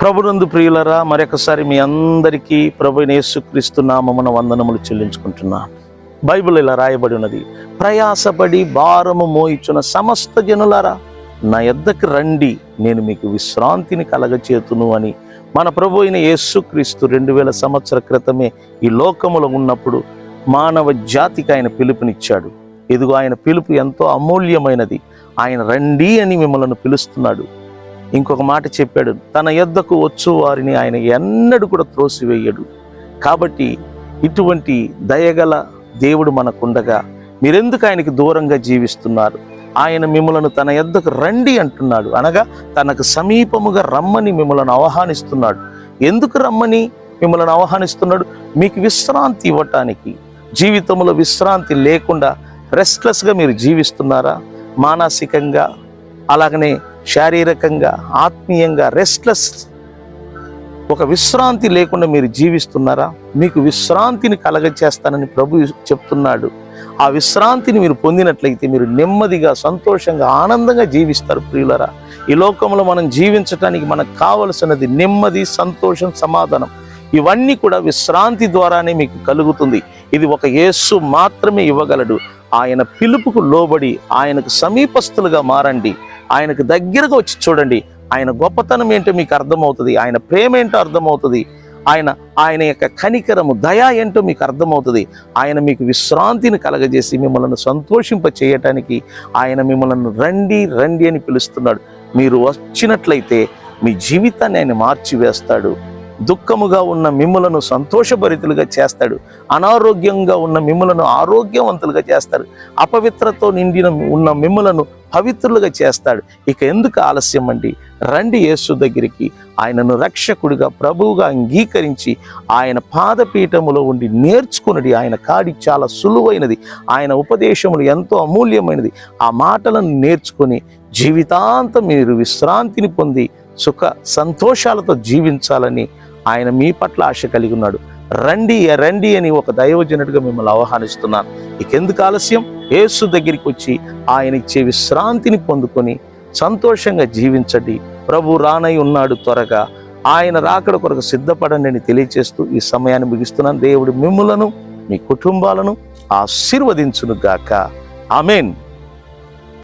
ప్రభునందు ప్రియులరా మరొకసారి మీ అందరికీ ప్రభు యేసుక్రీస్తు నామమున వందనములు చెల్లించుకుంటున్నా. బైబిల్ ఇలా రాయబడి ఉన్నది ప్రయాసపడి భారము మోయిచున్న సమస్త జనులారా నా ఎద్దకి రండి నేను మీకు విశ్రాంతిని కలగచేతును అని మన ప్రభు అయిన యేసుక్రీస్తు రెండు వేల సంవత్సర క్రితమే ఈ లోకములో ఉన్నప్పుడు మానవ జాతికి ఆయన పిలుపునిచ్చాడు. ఇదిగో ఆయన పిలుపు ఎంతో అమూల్యమైనది. ఆయన రండి అని మిమ్మల్ని పిలుస్తున్నాడు. ఇంకొక మాట చెప్పాడు తన యొద్దకు వచ్చు వారిని ఆయన ఎన్నడూ కూడా త్రోసివేయడు. కాబట్టి ఇటువంటి దయగల దేవుడు మనకుండగా మీరెందుకు ఆయనకి దూరంగా జీవిస్తున్నారు? ఆయన మిమ్మలను తన యొద్దకు రండి అంటున్నాడు. అనగా తనకు సమీపముగా రమ్మని మిమ్మలను ఆహ్వానిస్తున్నాడు. ఎందుకు రమ్మని మిమ్మల్ని ఆహ్వానిస్తున్నాడు? మీకు విశ్రాంతి ఇవ్వటానికి. జీవితంలో విశ్రాంతి లేకుండా రెస్ట్లెస్గా మీరు జీవిస్తున్నారా? మానసికంగా అలాగనే శారీరకంగా ఆత్మీయంగా రెస్ట్లెస్ ఒక విశ్రాంతి లేకుండా మీరు జీవిస్తున్నారా? మీకు విశ్రాంతిని కలగచేస్తానని ప్రభు చెప్తున్నాడు. ఆ విశ్రాంతిని మీరు పొందినట్లయితే మీరు నెమ్మదిగా సంతోషంగా ఆనందంగా జీవిస్తారు ప్రియులరా. ఈ లోకంలో మనం జీవించటానికి మనకు కావలసినది నెమ్మది సంతోషం సమాధానం. ఇవన్నీ కూడా విశ్రాంతి ద్వారానే మీకు కలుగుతుంది. ఇది ఒక యేసు మాత్రమే ఇవ్వగలడు. ఆయన పిలుపుకు లోబడి ఆయనకు సమీపస్తులుగా మారండి. ఆయనకు దగ్గరగా వచ్చి చూడండి. ఆయన గొప్పతనం ఏంటో మీకు అర్థమవుతుంది. ఆయన ప్రేమ ఏంటో అర్థమవుతుంది. ఆయన ఆయన యొక్క కనికరము దయ ఏంటో మీకు అర్థమవుతుంది. ఆయన మీకు విశ్రాంతిని కలగజేసి మిమ్మల్ని సంతోషింప చేయటానికి ఆయన మిమ్మల్ని రండి రండి అని పిలుస్తున్నాడు. మీరు వచ్చినట్లయితే మీ జీవితాన్ని ఆయన మార్చివేస్తాడు. దుఃఖముగా ఉన్న మిమ్ములను సంతోషభరితులుగా చేస్తాడు. అనారోగ్యంగా ఉన్న మిమ్ములను ఆరోగ్యవంతులుగా చేస్తాడు. అపవిత్రతో నిండిన ఉన్న మిమ్ములను పవిత్రులుగా చేస్తాడు. ఇక ఎందుకు ఆలస్యం అండి? రండి యేసు దగ్గరికి. ఆయనను రక్షకుడిగా ప్రభువుగా అంగీకరించి ఆయన పాదపీఠములో ఉండి నేర్చుకున్నది ఆయన కాడి చాలా సులువైనది. ఆయన ఉపదేశములు ఎంతో అమూల్యమైనది. ఆ మాటలను నేర్చుకొని జీవితాంతం మీరు విశ్రాంతిని పొంది సుఖ సంతోషాలతో జీవించాలని ఆయన మీ పట్ల ఆశ కలిగి ఉన్నాడు. రండి రండి అని ఒక దైవజనుడిగా మిమ్మల్ని ఆహ్వానిస్తున్నాను. ఇకెందుకు ఆలస్యం? యేసు దగ్గరికి వచ్చి ఆయన ఇచ్చే విశ్రాంతిని పొందుకొని సంతోషంగా జీవించండి. ప్రభు రానై ఉన్నాడు త్వరగా. ఆయన రాకడ కొరకు సిద్ధపడండి అని తెలియచేస్తూ ఈ సమయాన్ని ముగిస్తున్నాను. దేవుడు మిమ్ములను మీ కుటుంబాలను ఆశీర్వదించును గాక ఆమెన్.